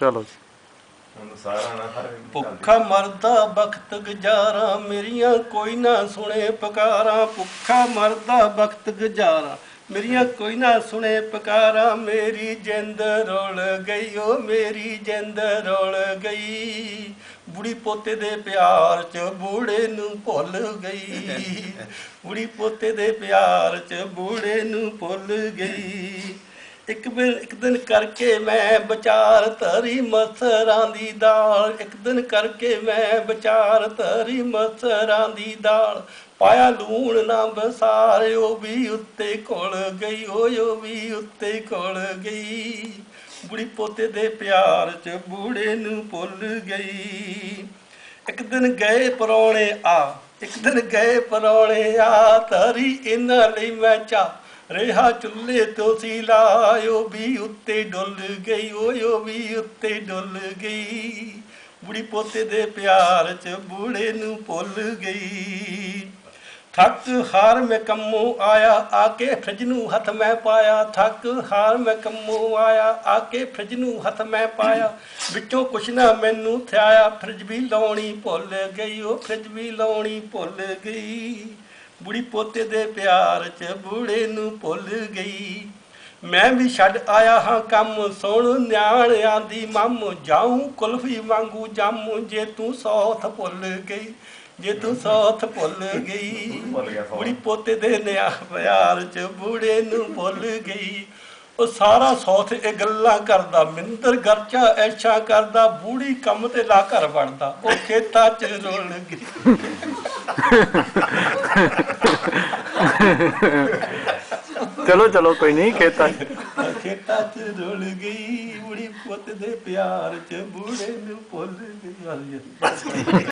ਚਲੋ ਜੀ। ਭੁੱਖਾ ਮਰਦਾ ਬਖਤ ਗੁਜ਼ਾਰਾ ਮੇਰੀਆਂ ਕੋਈ ਨਾ ਸੁਣੇ ਪੁਕਾਰਾਂ। ਭੁੱਖਾ ਮਰਦਾ ਬਖਤ ਗੁਜ਼ਾਰਾ ਮੇਰੀਆਂ ਕੋਈ ਨਾ ਸੁਣੇ ਪੁਕਾਰਾਂ। ਮੇਰੀ ਜਿੰਦ ਰੁਲ ਗਈ ਓ ਮੇਰੀ ਜਿੰਦ ਰੁਲ ਗਈ। ਬੁੜੀ ਪੋਤੇ ਦੇ ਪਿਆਰ ਚ ਬੂੜੇ ਨੂੰ ਭੁੱਲ ਗਈ। ਬੁੜੀ ਪੋਤੇ ਦੇ ਪਿਆਰ ਚ ਬੂੜੇ ਨੂੰ ਭੁੱਲ ਗਈ। ਇੱਕ ਦਿਨ ਇੱਕ ਦਿਨ ਕਰਕੇ ਮੈਂ ਵਿਚਾਰ ਧਰੀ ਮਸਰਾਂ ਦੀ ਦਾਲ। ਇੱਕ ਦਿਨ ਕਰਕੇ ਮੈਂ ਵਿਚਾਰ ਧਰੀ ਮਸਰਾਂ ਦੀ ਦਾਲ। ਪਾਇਆ ਲੂਣ ਨਾ ਬਸਾਰਿਓ ਵੀ ਉੱਤੇ ਕੋਲ ਗਈ ਓਯੋ ਵੀ ਉੱਤੇ ਕੋਲ ਗਈ। ਬੁੜੀ ਪੋਤੇ ਦੇ ਪਿਆਰ ਚ ਬੂੜੇ ਨੂੰ ਭੁੱਲ ਗਈ। ਇੱਕ ਦਿਨ ਗਏ ਪਰੌਣੇ ਆ, ਇੱਕ ਦਿਨ ਗਏ ਪਰੌਣੇ ਆ ਤਰੀ ਇਹਨਾਂ ਲਈ ਮੈਂ ਚਾ ਰਿਹਾ ਚੁੱਲ੍ਹੇ ਤੋਂ ਸੀ ਲਾਇਓ ਵੀ ਉੱਤੇ ਡੁੱਲ ਗਈ ਓਯੋ ਵੀ ਉੱਤੇ ਡੁੱਲ ਗਈ। ਬੁੜੀ ਪੋਤੇ ਦੇ ਪਿਆਰ ਚ ਬੂੜੇ ਨੂੰ ਭੁੱਲ ਗਈ। ਥੱਕ ਹਾਰ ਮੈਂ ਕੰਮੋਂ ਆਇਆ, ਆ ਕੇ ਫ੍ਰਿਜ ਨੂੰ ਹੱਥ ਮੈਂ ਪਾਇਆ। ਥੱਕ ਹਾਰ ਮੈਂ ਕੰਮੋਂ ਆਇਆ, ਆ ਕੇ ਫ੍ਰਿਜ ਨੂੰ ਹੱਥ ਮੈਂ ਪਾਇਆ। ਵਿੱਚੋਂ ਕੁਛ ਨਾ ਮੈਨੂੰ ਥਿਆਇਆ, ਫ੍ਰਿਜ ਵੀ ਲਾਉਣੀ ਭੁੱਲ ਗਈ, ਉਹ ਫ੍ਰਿਜ ਵੀ ਲਾਉਣੀ ਭੁੱਲ ਗਈ। ਬੁੜੀ ਪੋਤੇ ਦੇ ਪਿਆਰ ਚ ਬੂੜੇ ਨੂੰ ਭੁੱਲ ਗਈ। ਮੈਂ ਵੀ ਛੱਡ ਆਇਆ ਹਾਂ ਕੰਮ ਸੁਣ ਨਿਆਣਿਆਂ ਦੀ ਮੰਮ। ਜਾਉਂ ਕੁਲਫੀ ਵਾਂਗੂ ਜਾਮੂ ਜੇ ਤੂੰ ਸੌਥ ਭੁੱਲ ਗਈ ਜੇ ਤੂੰ ਸੌਥ ਭੁੱਲ ਗਈ। ਬੁੜੀ ਪੋਤੇ ਦੇ ਨਿਆ ਪਿਆਰ ਚ ਬੂੜੇ ਨੂੰ ਭੁੱਲ ਗਈ। ਉਹ ਸਾਰਾ ਸੌਥ ਇਹ ਗੱਲਾਂ ਕਰਦਾ ਮਿੰਦਰ ਗਰਚਾ ਐਸ਼ਾ ਕਰਦਾ ਬੂੜੀ ਕੰਮ ਤੇ ਲਾ ਘਰ ਵੜਦਾ ਉਹ ਖੇਤਾਂ ਚ ਰੁਲ ਗਈ। ਚਲੋ ਚਲੋ, ਕੋਈ ਨਹੀਂ, ਖੇਤਾਂ ਖੇਤਾਂ ਚ ਰੁਲ ਗਈ ਬੁੜੀ ਪੁੱਤ ਦੇ ਪਿਆਰ ਚ, ਬੁੜੇ ਨੂੰ ਭੁੱਲ ਗਈ।